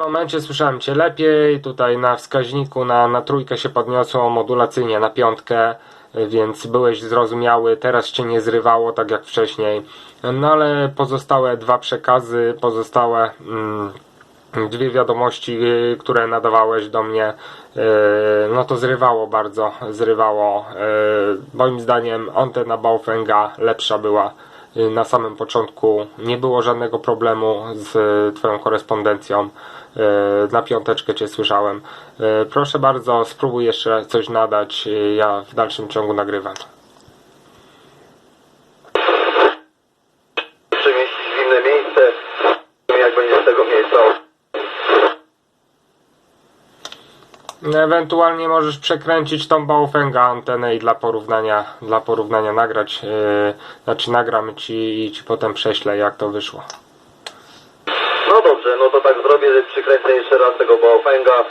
Momencie słyszałem Cię lepiej, tutaj na wskaźniku na, na trójkę się podniosło modulacyjnie na piątkę, więc byłeś zrozumiały, teraz Cię nie zrywało tak jak wcześniej. No ale pozostałe dwa przekazy, pozostałe mm, dwie wiadomości, które nadawałeś do mnie, y, no to zrywało bardzo, zrywało. Y, Moim zdaniem antena Baofenga lepsza była na samym początku. Nie było żadnego problemu z y, Twoją korespondencją. Y, Na piąteczkę Cię słyszałem. Y, Proszę bardzo, spróbuj jeszcze coś nadać. y, Ja w dalszym ciągu nagrywam. inne miejsce, jak będzie z tego miejsca. Ewentualnie możesz przekręcić tą Baofenga antenę i dla porównania, dla porównania nagrać. Yy, znaczy nagram ci i ci potem prześlę jak to wyszło. No dobrze, no to tak zrobię, przykręcę jeszcze raz tego Baofenga.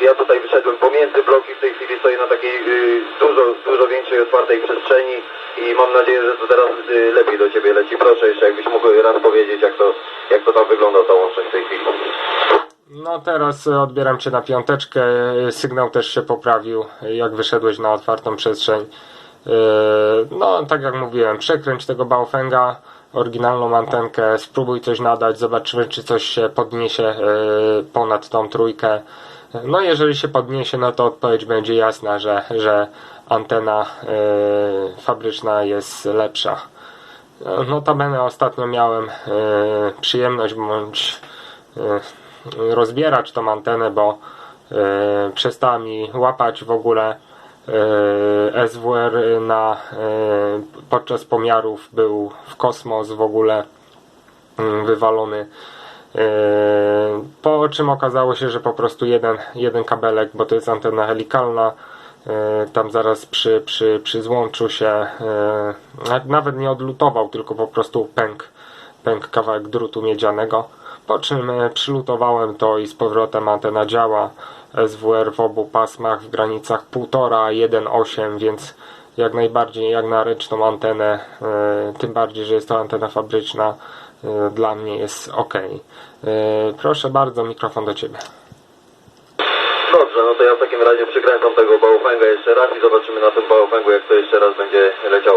Ja tutaj wyszedłem pomiędzy bloki, w tej chwili stoję na takiej y, dużo, dużo większej otwartej przestrzeni i mam nadzieję, że to teraz y, lepiej do Ciebie leci. Proszę jeszcze, jakbyś mógł raz powiedzieć, jak to, jak to tam wygląda ta łączność. Teraz y, odbieram cię na piąteczkę. y, Sygnał też się poprawił, y, jak wyszedłeś na otwartą przestrzeń. No, tak jak mówiłem, przekręć tego Baofenga, oryginalną antenkę, spróbuj coś nadać, zobaczymy, czy coś się podniesie ponad tą trójkę. No, jeżeli się podniesie, no to odpowiedź będzie jasna, że, że antena fabryczna jest lepsza. No, Notabene ostatnio miałem przyjemność bądź rozbierać tą antenę, bo yy, przestała mi łapać w ogóle yy, SWR na, yy, podczas pomiarów był w kosmos w ogóle yy, wywalony. Po czym okazało się, że po prostu jeden, jeden kabelek, bo to jest antena helikalna, tam zaraz przy, przy, przy złączu się na- nawet nie odlutował, tylko po prostu pękł, pękł kawałek drutu miedzianego. Po czym e, przylutowałem to i z powrotem antena działa. SWR w obu pasmach w granicach 1,5, 1,8, więc jak najbardziej jak na ręczną antenę, e, tym bardziej, że jest to antena fabryczna, e, dla mnie jest ok. Proszę bardzo, mikrofon do Ciebie. Dobrze, no to ja w takim razie przykręcam tego Baofenga jeszcze raz i zobaczymy na tym Baofengu, jak to jeszcze raz będzie leciało